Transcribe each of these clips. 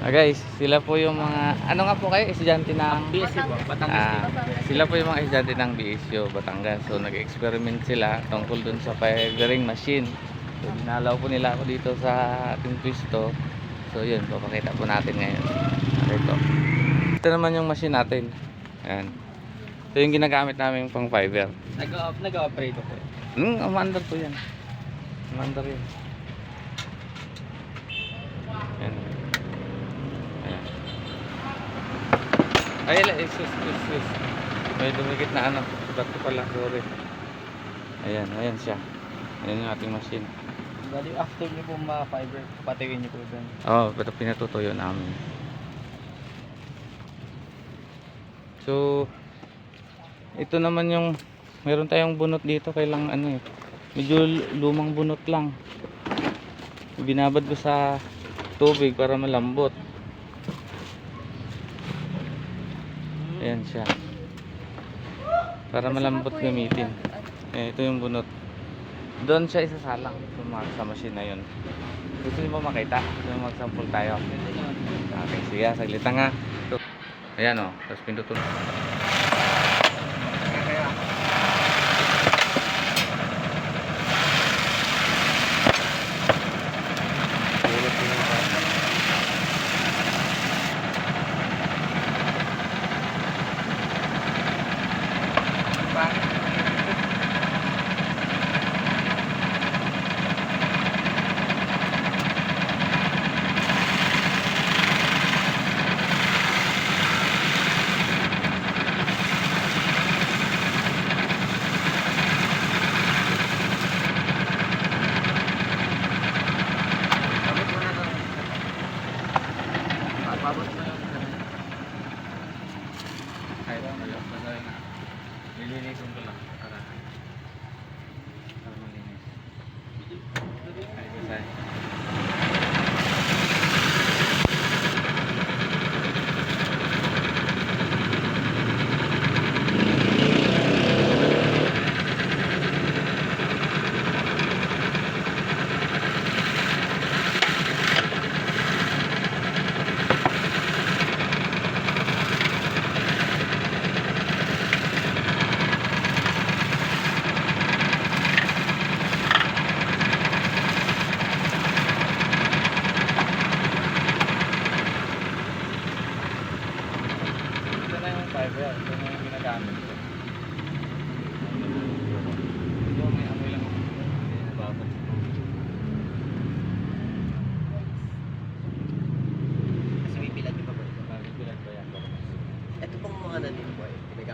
Ah, guys, sila po yung mga, ano nga po kayo, estudyante ng... BSC po, Batangas Ah, sila po yung mga estudyante ng BSU, Batangas. So, nag-experiment sila tungkol dun sa firing machine. So, dinalaw po nila ako dito sa ating pwesto. So, yun, papakita po natin ngayon. Ito. Ito naman yung machine natin. Ayan. Ito yung ginagamit namin pang fiber. Nag- Nag-operate po. Hmm, umandar po yan. Umandar yan. Ay, excuse, excuse. May dumikit na ano. Ba't ko pala, sorry. Ayan, ayan siya. Ayan yung ating machine. Bali, after niyo po ma-fiber, patiwin niyo po doon. Oo, oh, pero pinatutuyo namin. So, ito naman yung, meron tayong bunot dito, kailang ano eh, medyo lumang bunot lang. Binabad ko sa tubig para malambot. Ayan siya. Para malambot gamitin. Eh, ito yung bunot. Doon siya isasalang sa, ma- sa machine na yun. Gusto niyo ba makita? Gusto niyo mag-sample tayo? Okay, sige, saglit nga. Ayan o, tapos pindutin.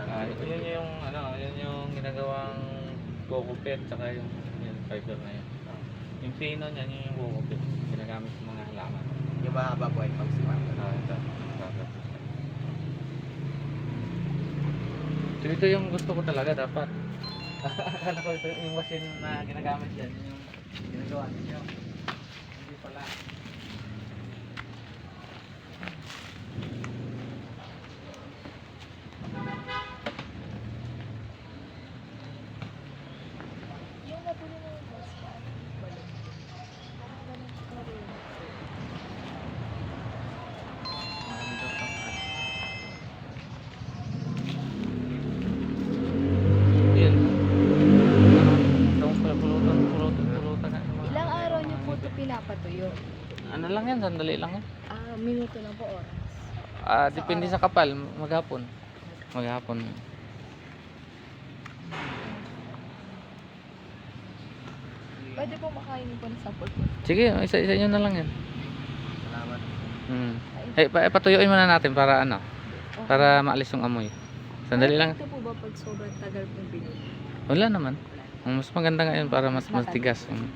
Ah, yun yung ano, yun yung ginagawang coco pet tsaka yung yung fiber na yun. Yung pino niyan yun yung coco pet. Ginagamit sa mga halaman. Yung mahaba po ay pang siwang. Ah, ito. So ito yung gusto ko talaga dapat. Akala ko ito yung machine na ginagamit yan. Yung ginagawa ninyo. Hindi pala. Yung nabuli mo yung boss ko, ano yung balon? Parang ganun ko rin. Yun. Itong pulutan, pulutan, pulutan na. yung mga- Ilang araw niyo po ito pinapatuyo? Ano lang yan, sandali lang yan. Ah, minuto lang po oras. Ah, depende sa kapal, maghapon. Maghapon. Pwede po makain po ng sample po. Sige, isa-isa nyo na lang yan. Salamat. Hmm. Eh, pa, eh, patuyuin muna natin para ano, para maalis yung amoy. Sandali lang. Ito po ba pag sobrang tagal pong binili? Wala naman. Ang mas maganda ngayon para mas mas tigas. Mm.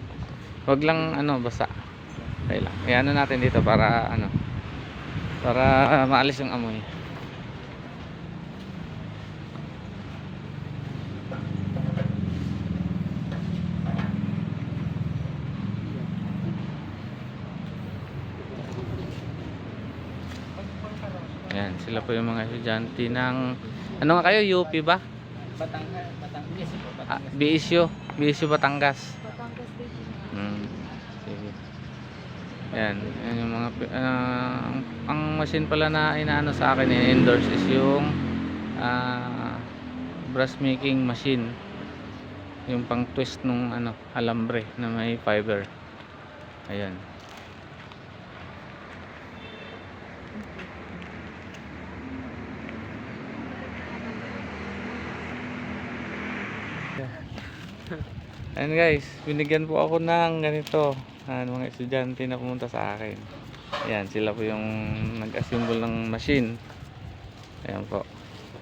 Huwag lang ano basa. Okay lang. Iano natin dito para ano para ah, maalis yung amoy. Ayan, sila po yung mga estudyante ng ano nga kayo, UP ba? Batangas, Batangas po. Ah, Batangas. BSU, BSU Batangas. Batangas State. Mm. Sige. Yan, yan yung mga ah, ang, machine pala na inaano sa akin, in-endorse is yung ah, brush making machine. Yung pang twist nung ano, alambre na may fiber. Ayan. Ayan guys, binigyan po ako ng ganito. Ah, mga estudyante na pumunta sa akin. Ayan, sila po yung nag-assemble ng machine. Ayan po.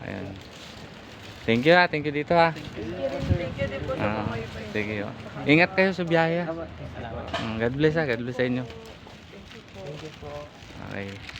Ayan. Thank you ha, thank you dito ha. Thank you. Thank you din po sa Ah, mga iba. sige oh. Ingat kayo sa. Salamat. Mm, God bless ha, God bless sa inyo. Thank you po. Thank you po. Okay.